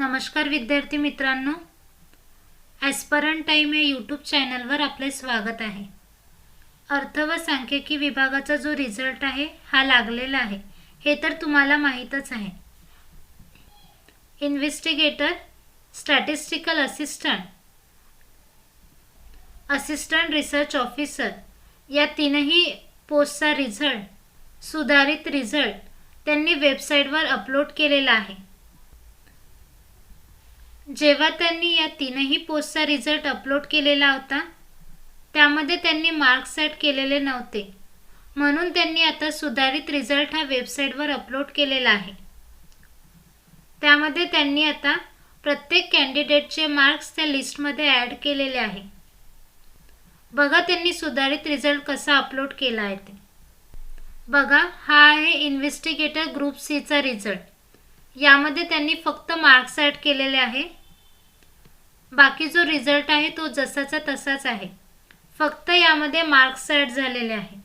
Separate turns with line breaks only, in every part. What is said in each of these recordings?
नमस्कार विद्यार्थी मित्रांनो. ॲस्परन टाईम या यूट्यूब चॅनलवर आपले स्वागत आहे. अर्थ व सांख्यिकी विभागाचा जो रिझल्ट आहे हा लागलेला आहे. हे तर तुम्हाला माहीतच आहे. Investigator statistical assistant assistant research officer या तीनही पोस्टचा रिझल्ट सुधारित रिझल्ट त्यांनी वेबसाईटवर अपलोड केलेला आहे. जेव्हा त्यांनी या तीनही पोस्टचा रिझल्ट अपलोड केलेला होता त्यामध्ये त्यांनी मार्क्स सेट केलेले नव्हते. म्हणून त्यांनी आता सुधारित रिझल्ट हा वेबसाईटवर अपलोड केलेला आहे. त्यामध्ये त्यांनी आता प्रत्येक कॅन्डिडेटचे मार्क्स त्या लिस्टमध्ये ॲड केलेले आहे. बघा त्यांनी सुधारित रिझल्ट कसा अपलोड केला आहे ते. बघा हा आहे इन्व्हेस्टिगेटर ग्रुप सीचा रिझल्ट. यामध्ये त्यांनी फक्त मार्क्स ॲड केलेले आहे. बाकी जो रिझल्ट आहे तो जसाचा तसाच आहे. फक्त यामध्ये मार्क्स ॲड झालेले आहे.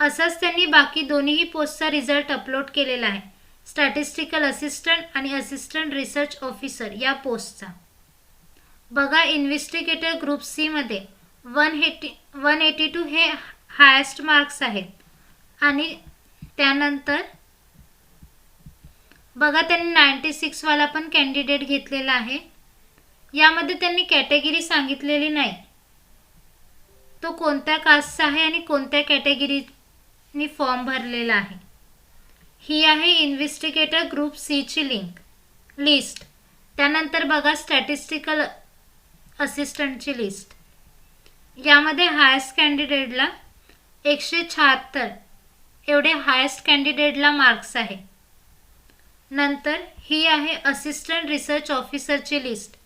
असंच त्यांनी बाकी दोन्हीही पोस्टचा रिझल्ट अपलोड केलेला आहे. स्टॅटिस्टिकल असिस्टंट आणि असिस्टंट रिसर्च ऑफिसर या पोस्टचा बघा इन्व्हेस्टिगेटर ग्रुप सीमध्ये one eighty one eighty two हे हायेस्ट मार्क्स आहेत. आणि त्यानंतर बघा त्यांनी नाईंटी सिक्सवाला पण कॅन्डिडेट घेतलेला आहे. यामध्ये त्यांनी कॅटेगरी सांगितलेली नाही. तो कोणत्या कास्टचा आहे आणि कोणत्या कॅटेगरीनी फॉर्म भरलेला आहे? ही आहे इन्व्हेस्टिगेटर ग्रुप सीची लिंक. लिस्ट. त्यानंतर बघा स्टॅटिस्टिकल असिस्टंटची लिस्ट. यामध्ये हायस्ट कॅन्डिडेटला एकशे शहात्तर एवढे हायेस्ट कॅन्डिडेटला मार्क्स आहे. नंतर ही आहे असिस्टंट रिसर्च ऑफिसरची लिस्ट.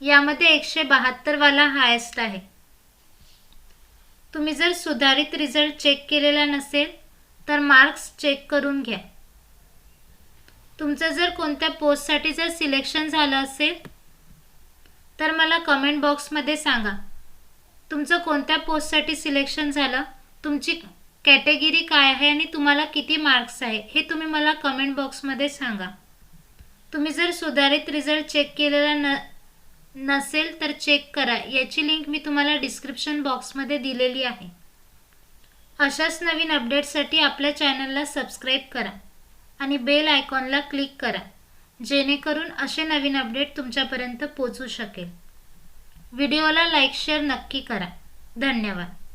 यामध्ये एकशे बहात्तरवाला हायेस्ट आहे. तुम्ही जर सुधारित रिझल्ट चेक केलेला नसेल तर मार्क्स चेक करून घ्या. तुमचं जर कोणत्या पोस्टसाठी जर सिलेक्शन झालं असेल तर मला कमेंट बॉक्समध्ये सांगा. तुमचं कोणत्या पोस्टसाठी सिलेक्शन झालं तुमची कॅटेगरी काय आहे आणि तुम्हाला किती मार्क्स आहे हे तुम्ही मला कमेंट बॉक्समध्ये सांगा. तुम्ही जर सुधारित रिझल्ट चेक केलेला न नसेल तर चेक करा. याची लिंक मी तुम्हाला डिस्क्रिप्शन बॉक्समध्ये दिलेली आहे. अशाच नवीन अपडेट्ससाठी आपल्या चॅनलला सबस्क्राईब करा आणि बेल आयकॉनला क्लिक करा. जेणेकरून असे नवीन अपडेट तुमच्यापर्यंत पोचू शकेल. व्हिडिओला लाईक शेअर नक्की करा. धन्यवाद.